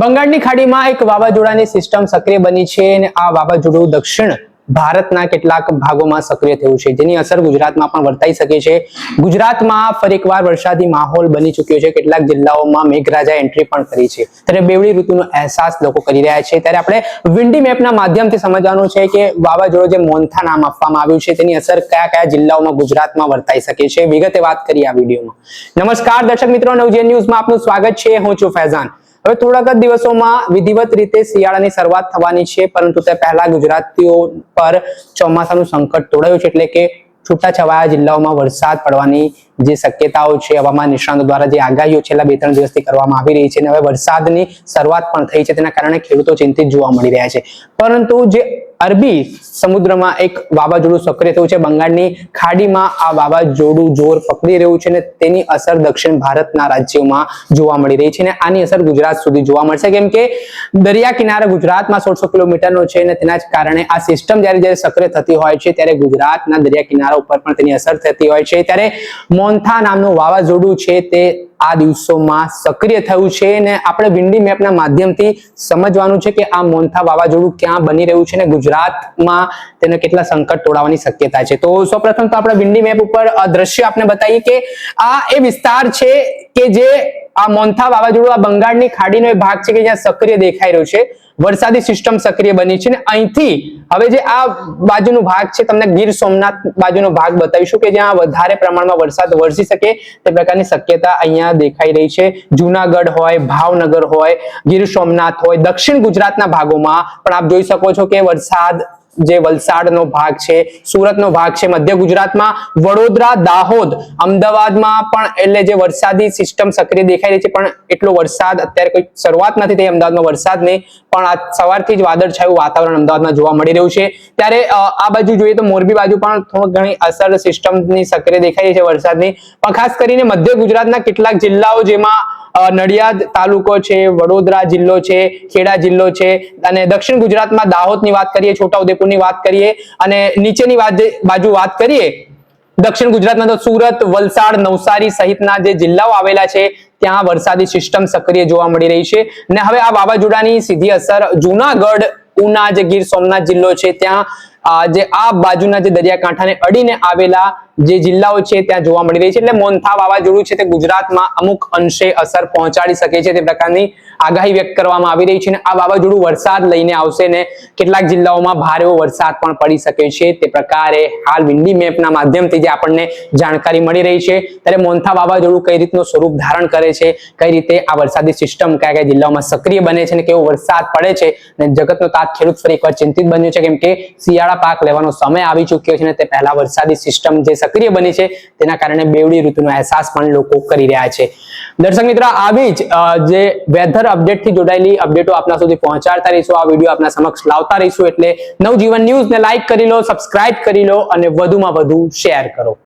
બંગાળની ખાડીમાં એક વાવાઝોડાની સિસ્ટમ સક્રિય બની છે અને આ વાવાઝોડું દક્ષિણ ભારતના કેટલાક ભાગોમાં સક્રિય થયું છે, જેની અસર ગુજરાતમાં પણ વર્તાઈ શકે છે. ગુજરાતમાં ફરી એકવાર વરસાદી માહોલ બની ચૂક્યો છે. કેટલાક જિલ્લાઓમાં મેઘરાજા એન્ટ્રી પણ કરી છે. ત્યારે બેવડી ઋતુનો અહેસાસ લોકો કરી રહ્યા છે. ત્યારે આપણે વિન્ડી મેપના માધ્યમથી સમજવાનું છે કે વાવાઝોડું જે મોન્થા નામ આપવામાં આવ્યું છે, તેની અસર કયા કયા જિલ્લાઓમાં ગુજરાતમાં વર્તાઈ શકે છે. વિગતે વાત કરીએ આ વિડીયોમાં. નમસ્કાર, દર્શક મિત્રો નવજીએન ન્યૂઝમાં આપનું સ્વાગત છે. હું છું ફૈઝાન. હવે થોડાક જ દિવસોમાં વિધિવત રીતે શિયાળાની શરૂઆત થવાની છે, પરંતુ તે પહેલા ગુજરાતીઓ પર ચોમાસાનું સંકટ તોડાયું છે, એટલે કે છૂટાછવાયા જિલ્લાઓમાં વરસાદ પડવાની જે શક્યતાઓ છે, હવામાન નિષ્ણાંતો દ્વારા જે આગાહીઓ છેલ્લા બે ત્રણ દિવસથી કરવામાં આવી રહી છે અને હવે વરસાદની શરૂઆત પણ થઈ છે, તેના કારણે ખેડૂતો ચિંતિત જોવા મળી રહ્યા છે. પરંતુ જે અરબી સમુદ્રમાં એક વાવાઝોડું સક્રિય થયું છે. બંગાળની ખાડીમાં આ વાવાઝોડું જોર પકડી રહ્યું છે અને તેની અસર દક્ષિણ ભારતના રાજ્યોમાં જોવા મળી રહી છે અને આની અસર ગુજરાત સુધી જોવા મળશે. કેમ કે દરિયા કિનારા ગુજરાતમાં સોળસો કિલોમીટરનો છે અને તેના જ કારણે આ સિસ્ટમ જ્યારે જ્યારે સક્રિય થતી હોય છે ત્યારે ગુજરાતના દરિયા કિનારા ઉપર પણ તેની અસર થતી હોય છે. ત્યારે મોન્થા નામનું વાવાઝોડું છે તે આ દિવસોમાં સક્રિય થયું છે અને આપણે વિન્ડી મેપના માધ્યમથી સમજવાનું છે કે આ મોન્થા વાવાઝોડું ક્યાં બની રહ્યું છે અને ગુજરાતમાં તેને કેટલા સંકટ તોડાવવાની શક્યતા છે. તો સૌપ્રથમ તો આપણે વિન્ડી મેપ ઉપર દ્રશ્ય આપણે બતાવીએ કે આ એ વિસ્તાર છે કે જે આ મોન્થા વાવાઝોડું આ બંગાળની ખાડીનો એ ભાગ છે કે જ્યાં સક્રિય દેખાઈ રહ્યું છે. વરસાદી સિસ્ટમ સક્રિય બની છે અને અહીંથી હવે જે આ બાજુનો ભાગ છે, તમને ગીર સોમનાથ બાજુનો ભાગ બતાવીશું કે જ્યાં વધારે પ્રમાણમાં વરસાદ વરસી શકે તે પ્રકારની શક્યતા અહીંયા દેખાઈ રહી છે. જુનાગઢ હોય, ભાવનગર હોય, ગીર સોમનાથ હોય, દક્ષિણ ગુજરાતના ભાગોમાં પણ આપ જોઈ શકો છો કે વરસાદ જે વલસાડનો ભાગ છે, સુરતનો ભાગ છે, મધ્ય ગુજરાતમાં વડોદરા, દાહોદ, અમદાવાદમાં પણ એટલે જે વરસાદી સિસ્ટમ સક્રિય દેખાઈ રહી છે, પણ એટલો વરસાદ અત્યારે કોઈ શરૂઆત નથી થઈ અમદાવાદમાં વરસાદની, પણ આ સવારથી જ વાદળછાયું વાતાવરણ અમદાવાદમાં જોવા મળી રહ્યું છે. ત્યારે આ બાજુ જોઈએ તો મોરબી બાજુ પણ થોડું ઘણી અસર સિસ્ટમની સક્રિય દેખાઈ રહી છે વરસાદની. પણ ખાસ કરીને મધ્ય ગુજરાતના કેટલાક જિલ્લાઓ જેમાં નડિયાદ તાલુકો છે, વડોદરા જિલ્લો છે, ખેડા જિલ્લો છે અને દક્ષિણ ગુજરાતમાં દાહોદની વાત કરીએ, છોટાઉદેપુરની વાત કરીએ અને નીચેની બાજુ વાત કરીએ, દક્ષિણ ગુજરાતમાં તો સુરત, વલસાડ, નવસારી સહિતના જે જિલ્લાઓ આવેલા છે, ત્યાં વરસાદી સિસ્ટમ સક્રિય જોવા મળી રહી છે. અને હવે આ વાવાઝોડાની સીધી અસર જુનાગઢ, ઉના જે ગીર સોમનાથ જિલ્લો છે, ત્યાં જે આ બાજુના જે દરિયાકાંઠાને અડીને આવેલા જે જિલ્લાઓ છે ત્યાં જોવા મળી રહી છે. એટલે મોન્થા વાવાઝોડું છે તે ગુજરાતમાં અમુક અંશે અસર પહોંચાડી શકે છે તે પ્રકારની આગાહી વ્યક્ત કરવામાં આવી રહી છે અને આ વાવાઝોડું વરસાદ લઈને આવશે ને કેટલાક જિલ્લાઓમાં ભારે વરસાદ પણ પડી શકે છે તે પ્રકારે હાલ વિન્ડી મેપના માધ્યમથી જે આપણને જાણકારી મળી રહી છે. ત્યારે મોન્થા વાવાઝોડું કઈ રીતનું સ્વરૂપ ધારણ કરે છે, કઈ રીતે આ વરસાદી સિસ્ટમ કયા કયા જિલ્લાઓમાં સક્રિય બને છે અને કેવો વરસાદ પડે છે અને જગતનો તાત ખેડૂત ફરી એકવાર ચિંતિત બન્યો છે. કેમ કે શિયાળા પાક લેવાનો સમય આવી ચૂક્યો છે અને તે પહેલા વરસાદી સિસ્ટમ જે સક્રિય બની છે, તેના કારણે બેવડી ઋતુનો અહેસાસ પણ લોકો કરી રહ્યા છે. દર્શક મિત્રો, આવી જ જે વેધર અપડેટથી જોડાયેલી અપડેટો આપના સુધી પહોંચાડતા રહીશું. આ વીડિયો આપના સમક્ષ લાવતા રહીશું એટલે નવજીવન ન્યૂઝ ને લાઈક કરી લો સબસ્ક્રાઇબ કરી લો અને વધુમાં વધુ શેર કરો.